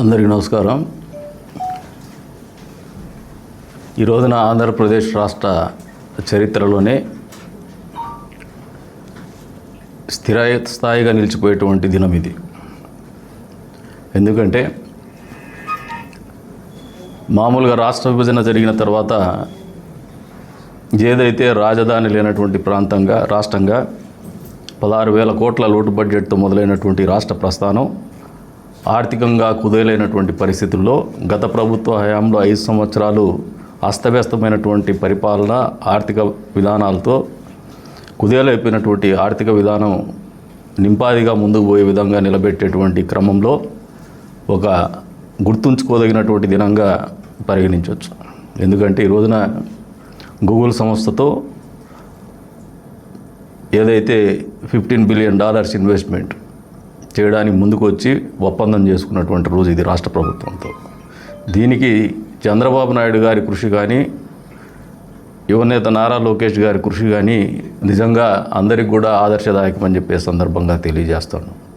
అందరికీ నమస్కారం. ఈ రోజున ఆంధ్రప్రదేశ్ రాష్ట్ర చరిత్రలోనే స్థిర స్థాయిగా నిలిచిపోయేటువంటి దినం ఇది. ఎందుకంటే మామూలుగా రాష్ట్ర విభజన జరిగిన తర్వాత ఏదైతే రాజధాని లేనటువంటి ప్రాంతంగా రాష్ట్రంగా పదహారు వేల కోట్ల లోటు బడ్జెట్తో మొదలైనటువంటి రాష్ట్ర ప్రస్థానం ఆర్థికంగా కుదేలైనటువంటి పరిస్థితుల్లో గత ప్రభుత్వ హయాంలో ఐదు సంవత్సరాలు అస్తవ్యస్తమైనటువంటి పరిపాలన ఆర్థిక విధానాలతో కుదేలైపోయినటువంటి ఆర్థిక విధానం నింపాదిగా ముందుకు పోయే విధంగా నిలబెట్టేటువంటి క్రమంలో ఒక గుర్తుంచుకోదగినటువంటి దినంగా పరిగణించవచ్చు. ఎందుకంటే ఈ రోజున గూగుల్ సంస్థతో ఏదైతే ఫిఫ్టీన్ బిలియన్ డాలర్స్ ఇన్వెస్ట్మెంట్ చేయడానికి ముందుకు వచ్చి ఒప్పందం చేసుకున్నటువంటి రోజు ఇది రాష్ట్ర ప్రభుత్వంతో. దీనికి చంద్రబాబు నాయుడు గారి కృషి కానీ యువనేత నారా లోకేష్ గారి కృషి కానీ నిజంగా అందరికి కూడా ఆదర్శదాయకమని చెప్పే సందర్భంగా తెలియజేస్తాను.